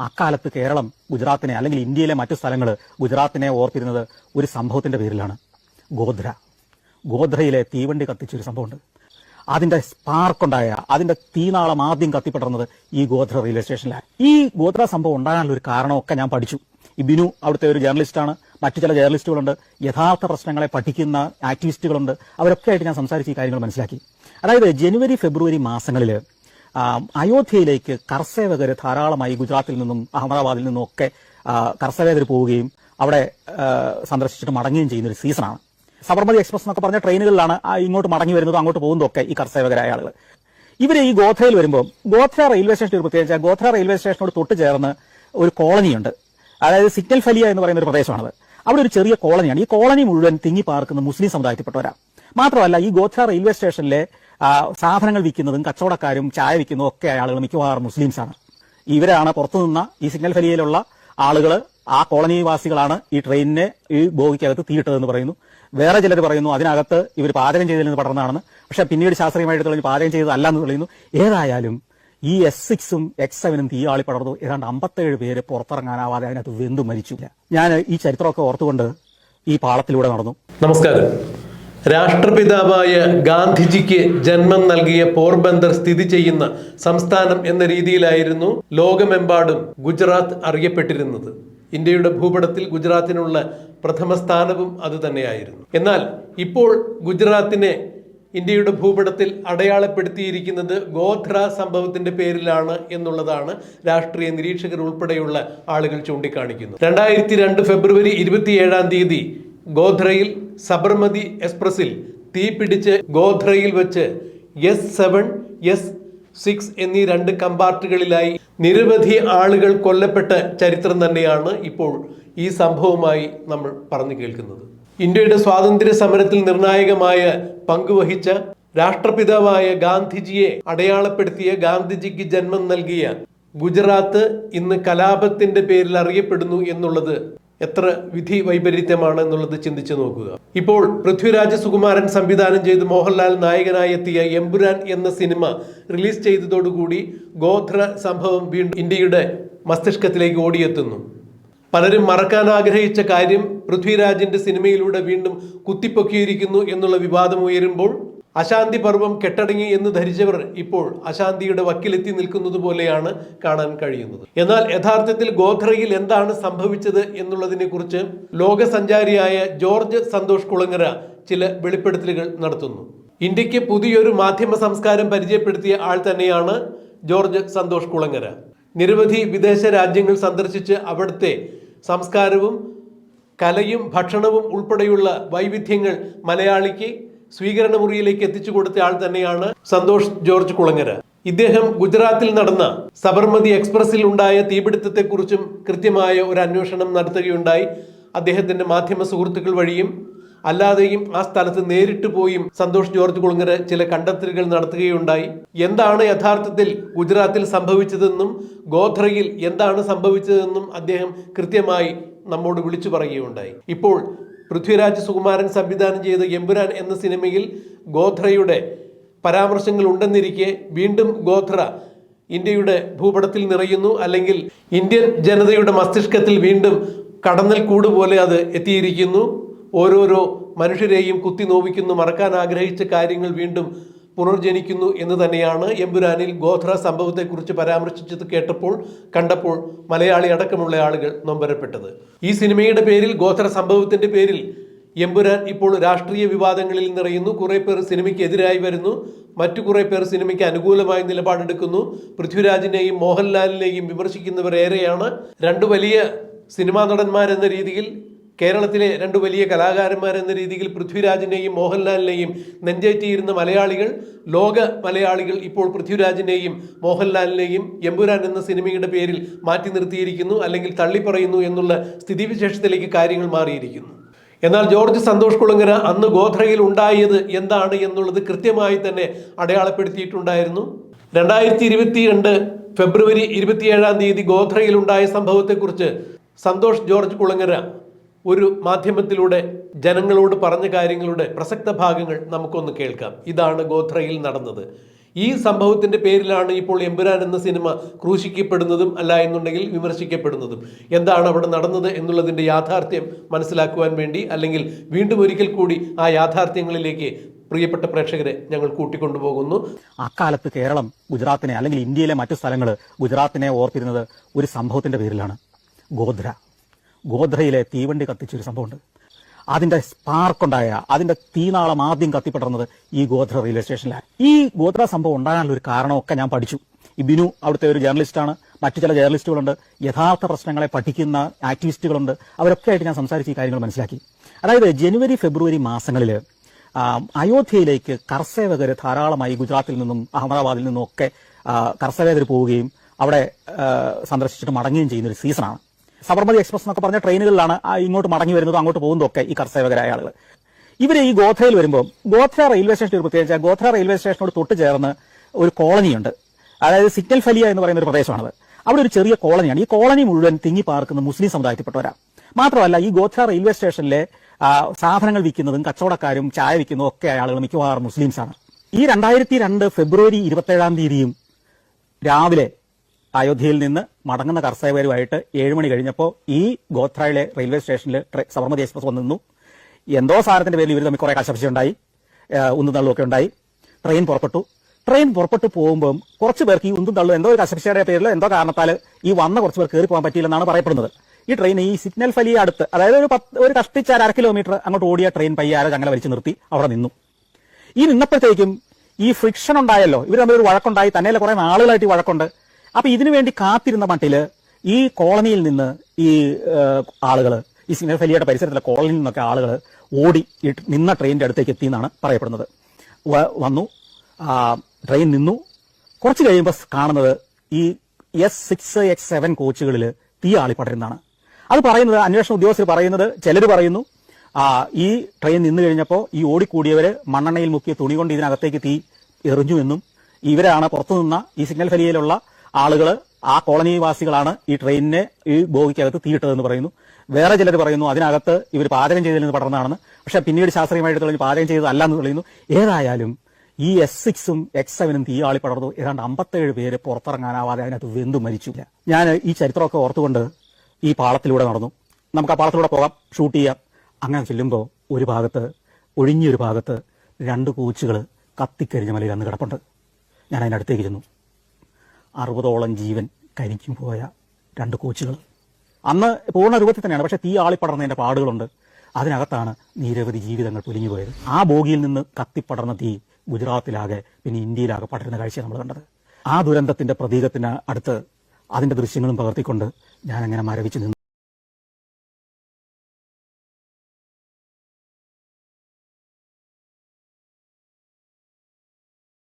അക്കാലത്ത് കേരളം ഗുജറാത്തിനെ അല്ലെങ്കിൽ ഇന്ത്യയിലെ മറ്റു സ്ഥലങ്ങൾ ഗുജറാത്തിനെ ഓർത്തിരുന്നത് ഒരു സംഭവത്തിന്റെ പേരിലാണ്. ഗോധ്ര ഗോധ്രയിലെ തീവണ്ടി കത്തിച്ചൊരു സംഭവമുണ്ട്. അതിന്റെ സ്പാർക്കുണ്ടായ അതിന്റെ തീനാളം ആദ്യം കത്തിപ്പടർന്നത് ഈ ഗോധ്ര റെയിൽവേ സ്റ്റേഷനിലാണ്. ഈ ഗോധ്ര സംഭവം ഉണ്ടാകാനുള്ള ഒരു കാരണമൊക്കെ ഞാൻ പഠിച്ചു. ഈ ബിനു അവിടുത്തെ ഒരു ജേർണലിസ്റ്റാണ്. മറ്റു ചില ജേർണലിസ്റ്റുകളുണ്ട്. യഥാർത്ഥ പ്രശ്നങ്ങളെ പഠിക്കുന്ന ആക്ടിവിസ്റ്റുകളുണ്ട്. അവരൊക്കെ ആയിട്ട് ഞാൻ സംസാരിച്ച് ഈ കാര്യങ്ങൾ മനസ്സിലാക്കി. അതായത് ജനുവരി ഫെബ്രുവരി മാസങ്ങളിൽ അയോധ്യയിലേക്ക് കർഷകർ ധാരാളമായി ഗുജറാത്തിൽ നിന്നും അഹമ്മദാബാദിൽ നിന്നും ഒക്കെ കർഷകർ പോവുകയും അവിടെ സന്ദർശിച്ചിട്ട് മടങ്ങുകയും ചെയ്യുന്ന ഒരു സീസണാണ്. സബർമതി എക്സ്പ്രസ് എന്നൊക്കെ പറഞ്ഞ ട്രെയിനുകളിലാണ് ഇങ്ങോട്ട് മടങ്ങി വരുന്നതും അങ്ങോട്ട് പോകുന്നതൊക്കെ ഈ കർഷകരായ ആളുകൾ ഇവർ ഈ ഗോത്രയിൽ വരുമ്പോൾ ഗോത്ര റെയിൽവേ സ്റ്റേഷൻ പ്രത്യേകിച്ച് ഗോത്ര റെയിൽവേ സ്റ്റേഷനോട് തൊട്ട് ചേർന്ന് ഒരു കോളനിയുണ്ട്. അതായത് സിഗ്നൽ ഫലിയ എന്ന് പറയുന്ന ഒരു പ്രദേശമാണത്. അവിടെ ഒരു ചെറിയ കോളനിയാണ്. ഈ കോളനി മുഴുവൻ തിങ്ങി പാർക്കുന്ന മുസ്ലിം സമുദായത്തിൽപ്പെട്ടവരാണ് മാത്രമല്ല ഈ ഗോത്ര റെയിൽവേ സ്റ്റേഷനിലെ സാധനങ്ങൾ വിൽക്കുന്നതും കച്ചവടക്കാരും ചായ വിൽക്കുന്നതും ഒക്കെ ആളുകൾ മിക്കവാറും മുസ്ലിംസാണ്. ഇവരാണ് പുറത്തുനിന്ന ഈ സിഗ്നൽ ഫലിയയിലുള്ള ആളുകൾ ആ കോളനി വാസികളാണ് ഈ ട്രെയിനിനെ ഈ ബോഗിക്കകത്ത് തീയിട്ടതെന്ന് പറയുന്നു. വേറെ ചിലർ പറയുന്നു അതിനകത്ത് ഇവർ പാചകം ചെയ്തതിൽ നിന്ന് പക്ഷെ പിന്നീട് ശാസ്ത്രീയമായിട്ട് തെളിഞ്ഞ് പാചകം ചെയ്തതല്ല എന്ന് തെളിയുന്നു ഏതായാലും ഈ എസ് സിക്സും എക്സ് സെവനും തീയാളി പടർന്നു. ഏതാണ്ട് അമ്പത്തേഴ് പേര് പുറത്തിറങ്ങാനാവാതെ അതിനകത്ത് വെന്തു മരിച്ചു. ഞാൻ ഈ ചരിത്രമൊക്കെ ഓർത്തുകൊണ്ട് ഈ പാളത്തിലൂടെ നടന്നു. നമസ്കാരം. രാഷ്ട്രപിതാവായ ഗാന്ധിജിക്ക് ജന്മം നൽകിയ പോർബന്ദർ സ്ഥിതി ചെയ്യുന്ന സംസ്ഥാനം എന്ന രീതിയിലായിരുന്നു ലോകമെമ്പാടും ഗുജറാത്ത് അറിയപ്പെട്ടിരുന്നത്. ഇന്ത്യയുടെ ഭൂപടത്തിൽ ഗുജറാത്തിനുള്ള പ്രഥമ സ്ഥാനവും അതുതന്നെയായിരുന്നു എന്നാൽ ഇപ്പോൾ ഗുജറാത്തിനെ ഇന്ത്യയുടെ ഭൂപടത്തിൽ അടയാളപ്പെടുത്തിയിരിക്കുന്നത് ഗോധ്ര സംഭവത്തിന്റെ പേരിലാണ് എന്നുള്ളതാണ് രാഷ്ട്രീയ നിരീക്ഷകർ ഉൾപ്പെടെയുള്ള ആളുകൾ ചൂണ്ടിക്കാണിക്കുന്നത്. രണ്ടായിരത്തി രണ്ട് ഫെബ്രുവരി ഇരുപത്തിയേഴാം തീയതി ഗോധ്രയിൽ സബർമതി എക്സ്പ്രസിൽ തീ പിടിച്ച് ഗോധ്രയിൽ വെച്ച് എസ് സെവൻ എസ് സിക്സ് എന്നീ രണ്ട് കമ്പാർട്ടുകളിലായി നിരവധി ആളുകൾ കൊല്ലപ്പെട്ട ചരിത്രം തന്നെയാണ് ഇപ്പോൾ ഈ സംഭവമായി നമ്മൾ പറഞ്ഞു കേൾക്കുന്നത്. ഇന്ത്യയുടെ സ്വാതന്ത്ര്യ സമരത്തിൽ നിർണായകമായ പങ്കുവഹിച്ച രാഷ്ട്രപിതാവായ ഗാന്ധിജിയെ അടയാളപ്പെടുത്തിയ ഗാന്ധിജിക്ക് ജന്മം നൽകിയ ഗുജറാത്ത് ഇന്ന് കലാപത്തിന്റെ പേരിൽ അറിയപ്പെടുന്നു എന്നുള്ളത് എത്ര വിധി വൈപരീത്യമാണ് എന്നുള്ളത് ചിന്തിച്ചു നോക്കുക. ഇപ്പോൾ പൃഥ്വിരാജ് സുകുമാരൻ സംവിധാനം ചെയ്ത് മോഹൻലാൽ നായകനായി എത്തിയ എമ്പുരാൻ എന്ന സിനിമ റിലീസ് ചെയ്തതോടുകൂടി ഗോത്ര സംഭവം വീണ്ടും ഇന്ത്യയുടെ മസ്തിഷ്കത്തിലേക്ക് ഓടിയെത്തുന്നു. പലരും മറക്കാൻ ആഗ്രഹിച്ച കാര്യം പൃഥ്വിരാജിന്റെ സിനിമയിലൂടെ വീണ്ടും കുത്തിപ്പൊക്കിയിരിക്കുന്നു എന്നുള്ള വിവാദം ഉയരുമ്പോൾ അശാന്തി പർവം കെട്ടടങ്ങി എന്ന് ധരിച്ചവർ ഇപ്പോൾ അശാന്തിയുടെ വക്കിലെത്തി നിൽക്കുന്നത് പോലെയാണ് കാണാൻ കഴിയുന്നത്. എന്നാൽ യഥാർത്ഥത്തിൽ ഗോധ്രയിൽ എന്താണ് സംഭവിച്ചത് എന്നുള്ളതിനെ കുറിച്ച് ലോകസഞ്ചാരിയായ ജോർജ് സന്തോഷ് കുളങ്ങര ചില വെളിപ്പെടുത്തലുകൾ നടത്തുന്നു. ഇന്ത്യയ്ക്ക് പുതിയൊരു മാധ്യമ സംസ്കാരം പരിചയപ്പെടുത്തിയ ആൾ തന്നെയാണ് ജോർജ് സന്തോഷ് കുളങ്ങര. നിരവധി വിദേശ രാജ്യങ്ങൾ സന്ദർശിച്ച് അവിടുത്തെ സംസ്കാരവും കലയും ഭക്ഷണവും ഉൾപ്പെടെയുള്ള വൈവിധ്യങ്ങൾ മലയാളിക്ക് സ്വീകരണ മുറിയിലേക്ക് എത്തിച്ചു കൊടുത്ത ആൾ തന്നെയാണ് സന്തോഷ് ജോർജ് കുളങ്ങര. ഇദ്ദേഹം ഗുജറാത്തിൽ നടന്ന സബർമതി എക്സ്പ്രസിൽ ഉണ്ടായ തീപിടുത്തത്തെക്കുറിച്ചും കൃത്യമായ ഒരു അന്വേഷണം നടത്തുകയുണ്ടായി. അദ്ദേഹത്തിന്റെ മാധ്യമ സുഹൃത്തുക്കൾ വഴിയും അല്ലാതെയും ആ സ്ഥലത്ത് നേരിട്ട് പോയും സന്തോഷ് ജോർജ് കുളങ്ങര ചില കണ്ടെത്തലുകൾ നടത്തുകയുണ്ടായി. എന്താണ് യഥാർത്ഥത്തിൽ ഗുജറാത്തിൽ സംഭവിച്ചതെന്നും ഗോധ്രയിൽ എന്താണ് സംഭവിച്ചതെന്നും അദ്ദേഹം കൃത്യമായി നമ്മോട് വിളിച്ചു പറയുകയുണ്ടായി. ഇപ്പോൾ പൃഥ്വിരാജ് സുകുമാരൻ സംവിധാനം ചെയ്ത എമ്പുരാൻ എന്ന സിനിമയിൽ ഗോധ്രയുടെ പരാമർശങ്ങൾ ഉണ്ടെന്നിരിക്കെ വീണ്ടും ഗോധ്ര ഇന്ത്യയുടെ ഭൂപടത്തിൽ നിറയുന്നു. അല്ലെങ്കിൽ ഇന്ത്യൻ ജനതയുടെ മസ്തിഷ്കത്തിൽ വീണ്ടും കടന്നൽ കൂട് പോലെ അത് എത്തിയിരിക്കുന്നു. ഓരോരോ മനുഷ്യരെയും കുത്തി നോവിക്കുന്നു മറക്കാൻ ആഗ്രഹിച്ച കാര്യങ്ങൾ വീണ്ടും പുനർജനിക്കുന്നു എന്ന് തന്നെയാണ് എമ്പുരാനിൽ ഗോത്ര സംഭവത്തെക്കുറിച്ച് പരാമർശിച്ചത് കേട്ടപ്പോൾ കണ്ടപ്പോൾ മലയാളി അടക്കമുള്ള ആളുകൾ നൊമ്പരപ്പെട്ടത്. ഈ സിനിമയുടെ പേരിൽ ഗോത്ര സംഭവത്തിന്റെ പേരിൽ എമ്പുരാൻ ഇപ്പോൾ രാഷ്ട്രീയ വിവാദങ്ങളിൽ നിറയുന്നു. കുറെ പേർ സിനിമയ്ക്ക് എതിരായി വരുന്നു. മറ്റു കുറെ പേർ സിനിമയ്ക്ക് അനുകൂലമായ നിലപാടെടുക്കുന്നു. പൃഥ്വിരാജിനെയും മോഹൻലാലിനെയും വിമർശിക്കുന്നവർ ഏറെയാണ് രണ്ട് വലിയ സിനിമാ നടന്മാരെന്ന രീതിയിൽ കേരളത്തിലെ രണ്ട് വലിയ കലാകാരന്മാരെന്ന രീതിയിൽ പൃഥ്വിരാജിനെയും മോഹൻലാലിനെയും നെഞ്ചേറ്റിയിരുന്ന മലയാളികൾ ലോക മലയാളികൾ ഇപ്പോൾ പൃഥ്വിരാജിനെയും മോഹൻലാലിനെയും എമ്പുരാൻ എന്ന സിനിമയുടെ പേരിൽ മാറ്റി നിർത്തിയിരിക്കുന്നു അല്ലെങ്കിൽ തള്ളിപ്പറയുന്നു എന്നുള്ള സ്ഥിതിവിശേഷത്തിലേക്ക് കാര്യങ്ങൾ മാറിയിരിക്കുന്നു. എന്നാൽ ജോർജ് സന്തോഷ് കുളങ്ങര അന്ന് ഗോധ്രയിൽ ഉണ്ടായത് എന്താണ് എന്നുള്ളത് കൃത്യമായി തന്നെ അടയാളപ്പെടുത്തിയിട്ടുണ്ടായിരുന്നു. രണ്ടായിരത്തി ഇരുപത്തി രണ്ട് ഫെബ്രുവരി ഇരുപത്തിയേഴാം തീയതി ഗോധ്രയിൽ ഉണ്ടായ സംഭവത്തെക്കുറിച്ച് സന്തോഷ് ജോർജ് കുളങ്ങര ഒരു മാധ്യമത്തിലൂടെ ജനങ്ങളോട് പറഞ്ഞ കാര്യങ്ങളുടെ പ്രസക്ത ഭാഗങ്ങൾ നമുക്കൊന്ന് കേൾക്കാം. ഇതാണ് ഗോത്രയിൽ നടന്നത്. ഈ സംഭവത്തിന്റെ പേരിലാണ് ഇപ്പോൾ എമ്പുരാൻ എന്ന സിനിമ ക്രൂശിക്കപ്പെടുന്നതും അല്ല എന്നുണ്ടെങ്കിൽ വിമർശിക്കപ്പെടുന്നതും. എന്താണ് അവിടെ നടന്നത് എന്നുള്ളതിന്റെ യാഥാർത്ഥ്യം മനസ്സിലാക്കുവാൻ വേണ്ടി അല്ലെങ്കിൽ വീണ്ടും ഒരിക്കൽ കൂടി ആ യാഥാർത്ഥ്യങ്ങളിലേക്ക് പ്രിയപ്പെട്ട പ്രേക്ഷകരെ ഞങ്ങൾ കൂട്ടിക്കൊണ്ടുപോകുന്നു. അക്കാലത്ത് കേരളം ഗുജറാത്തിനെ അല്ലെങ്കിൽ ഇന്ത്യയിലെ മറ്റു സ്ഥലങ്ങൾ ഗുജറാത്തിനെ ഓർത്തിരുന്നത് ഒരു സംഭവത്തിന്റെ പേരിലാണ്. ഗോധ്ര. ഗോധ്രയിലെ തീവണ്ടി കത്തിച്ചൊരു സംഭവമുണ്ട്. അതിന്റെ സ്പാർക്കുണ്ടായ അതിന്റെ തീനാളം ആദ്യം കത്തിപ്പടർന്നത് ഈ ഗോത്ര റെയിൽവേ സ്റ്റേഷനിലാണ് ഈ ഗോത്ര സംഭവം ഉണ്ടാകാനുള്ള ഒരു കാരണമൊക്കെ ഞാൻ പഠിച്ചു. ഈ ബിനു അവിടുത്തെ ഒരു ജേർണലിസ്റ്റാണ് മറ്റു ചില ജേർണലിസ്റ്റുകളുണ്ട് യഥാർത്ഥ പ്രശ്നങ്ങളെ പഠിക്കുന്ന ആക്ടിവിസ്റ്റുകളുണ്ട് അവരൊക്കെ ആയിട്ട് ഞാൻ സംസാരിച്ച് ഈ കാര്യങ്ങൾ മനസ്സിലാക്കി. അതായത് ജനുവരി ഫെബ്രുവരി മാസങ്ങളിൽ അയോധ്യയിലേക്ക് കർഷകർ ധാരാളമായി ഗുജറാത്തിൽ നിന്നും അഹമ്മദാബാദിൽ നിന്നും ഒക്കെ കർഷകർ പോവുകയും അവിടെ സന്ദർശിച്ചിട്ട് മടങ്ങുകയും ചെയ്യുന്ന ഒരു സീസണാണ് സബർമതി എക്സ്പ്രസ് എന്നൊക്കെ പറഞ്ഞ ട്രെയിനുകളിലാണ് ഇങ്ങോട്ട് മടങ്ങി വരുന്നത് അങ്ങോട്ട് പോകുന്നതൊക്കെ ഈ കർഷകരായ ആളുകൾ ഇവർ ഈ ഗോത്രയിൽ വരുമ്പോൾ ഗോത്ര റെയിൽവേ സ്റ്റേഷൻ പ്രത്യേകിച്ച് ഗോത്ര റെയിൽവേ സ്റ്റേഷനോട് തൊട്ട് ചേർന്ന് ഒരു കോളനിയുണ്ട്. അതായത് സിഗ്നൽ ഫലിയ എന്ന് പറയുന്ന ഒരു പ്രദേശമാണത്. അവിടെ ഒരു ചെറിയ കോളനിയാണ്. ഈ കോളനി മുഴുവൻ തിങ്ങി പാർക്കുന്ന മുസ്ലിം സമുദായത്തിൽപ്പെട്ടവരാണ് മാത്രമല്ല ഈ ഗോത്ര റെയിൽവേ സ്റ്റേഷനിലെ സാധനങ്ങൾ വിൽക്കുന്നതും കച്ചവടക്കാരും ചായ വിൽക്കുന്നതും ഒക്കെ ആളുകൾ മിക്കവാറും മുസ്ലിംസാണ്. ഈ രണ്ടായിരത്തി രണ്ട് ഫെബ്രുവരി ഇരുപത്തേഴാം തീയതിയും രാവിലെ അയോധ്യയിൽ നിന്ന് മടങ്ങുന്ന കർഷകരുമായിട്ട് മണി കഴിഞ്ഞപ്പോൾ ഈ ഗോത്രയിലെ റെയിൽവേ സ്റ്റേഷനിൽ സബർമതി എക്സ്പ്രസ് വന്നു എന്തോ സാധനത്തിന്റെ പേരിൽ ഇവർ തമ്മിൽ കുറെ കശപ്പിച്ചുണ്ടായി ഉന്തും തള്ളുമൊക്കെ ഉണ്ടായി. ട്രെയിൻ പുറപ്പെട്ടു. ട്രെയിൻ പുറപ്പെട്ടു പോകുമ്പോൾ കുറച്ച് പേർക്ക് ഈ ഉന്തും തള്ളും എന്തോ ഒരു കശപിച്ചയുടെ പേരിൽ എന്തോ കാരണത്താൽ ഈ വന്ന കുറച്ച് പേർ കയറി പോകാൻ പറ്റിയില്ലെന്നാണ് പറയപ്പെടുന്നത്. ഈ ട്രെയിൻ ഈ സിഗ്നൽ ഫലി അടുത്ത് അതായത് ഒരു പത്ത് ഒരു കഷ്ടിച്ച് അര കിലോമീറ്റർ അങ്ങോട്ട് ഓടിയ ട്രെയിൻ പയ്യാരെ അങ്ങനെ വലിച്ചു നിർത്തി അവിടെ നിന്നു. ഈ നിന്നപ്പോഴത്തേക്കും ഈ ഫ്രിക്ഷൻ ഉണ്ടായല്ലോ. ഇവർ തമ്മിൽ ഒരു വഴക്കുണ്ടായി. തന്നെയല്ല കുറെ നാളുകളായിട്ട് ഈ വഴക്കുണ്ട്. അപ്പൊ ഇതിനു വേണ്ടി കാത്തിരുന്ന മട്ടിൽ ഈ കോളനിയിൽ നിന്ന് ഈ ആളുകൾ ഈ സിഗ്നൽ ഫലിയുടെ പരിസരത്തിലെ കോളനിയിൽ നിന്നൊക്കെ ആളുകൾ ഓടി നിന്ന ട്രെയിനിന്റെ അടുത്തേക്ക് എത്തി എന്നാണ് പറയപ്പെടുന്നത് വന്നു. ട്രെയിൻ നിന്നു. കുറച്ച് കഴിയുമ്പോൾ കാണുന്നത് ഈ എസ് സിക്സ് എക്സ് സെവൻ കോച്ചുകളിൽ തീ ആളിപ്പടരുന്നതാണ് അത് പറയുന്നത് അന്വേഷണ ഉദ്യോഗസ്ഥർ പറയുന്നത് ചിലർ പറയുന്നു. ഈ ട്രെയിൻ നിന്നു കഴിഞ്ഞപ്പോൾ ഈ ഓടിക്കൂടിയവര് മണ്ണെണ്ണയിൽ മുക്കിയ തുണി കൊണ്ട് ഇതിനകത്തേക്ക് തീ എറിഞ്ഞു എന്നും ഇവരാണ് പുറത്തു നിന്ന ഈ സിഗ്നൽ ഫലിയയിലുള്ള ആളുകൾ ആ കോളനിവാസികളാണ് ഈ ട്രെയിനിനെ ഈ ബോഗിക്കകത്ത് തീയിട്ടതെന്ന് പറയുന്നു. വേറെ ചിലർ പറയുന്നു അതിനകത്ത് ഇവർ പാചകം ചെയ്തതിൽ നിന്ന് പടർന്നതാണെന്ന്. പക്ഷെ പിന്നീട് ശാസ്ത്രീയമായിട്ട് തെളിഞ്ഞ് പാചകം ചെയ്തതല്ല എന്ന് തെളിയുന്നു. ഏതായാലും ഈ എസ് സിക്സും എക്സ് സെവനും തീയാളി പടർന്നു. ഏതാണ്ട് അമ്പത്തേഴ് പേര് പുറത്തിറങ്ങാനാവാതെ അതിനകത്ത് വെന്തു മരിച്ചില്ല ഞാൻ ഈ ചരിത്രമൊക്കെ ഓർത്തുകൊണ്ട് ഈ പാളത്തിലൂടെ നടന്നു. നമുക്ക് ആ പാളത്തിലൂടെ പോകാം ഷൂട്ട് ചെയ്യാം. അങ്ങനെ ചെല്ലുമ്പോൾ ഒരു ഭാഗത്ത് ഒഴിഞ്ഞൊരു ഭാഗത്ത് രണ്ട് കൂച്ചുകൾ കത്തിക്കരിഞ്ഞ മലയിൽ അന്ന് കിടപ്പുണ്ട്. ഞാൻ അതിനടുത്തേക്ക് ചെന്നു. അറുപതോളം ജീവൻ കരിക്കും പോയ രണ്ട് കോച്ചുകൾ. അന്ന് പൂർണ രൂപത്തിൽ തന്നെയാണ് പക്ഷെ തീ ആളിപ്പടർന്നതിന്റെ പാടുകളുണ്ട്. അതിനകത്താണ് നിരവധി ജീവിതങ്ങൾ പൊലിഞ്ഞു പോയത്. ആ ബോഗിയിൽ നിന്ന് കത്തിപ്പടർന്ന തീ ഗുജറാത്തിലാകെ പിന്നെ ഇന്ത്യയിലാകെ പടരുന്ന കാഴ്ച നമ്മൾ കണ്ടത്. ആ ദുരന്തത്തിന്റെ പ്രതീകത്തിന് അടുത്ത് അതിന്റെ ദൃശ്യങ്ങളും പകർത്തിക്കൊണ്ട് ഞാൻ അങ്ങനെ മരവിച്ച് നിന്നു.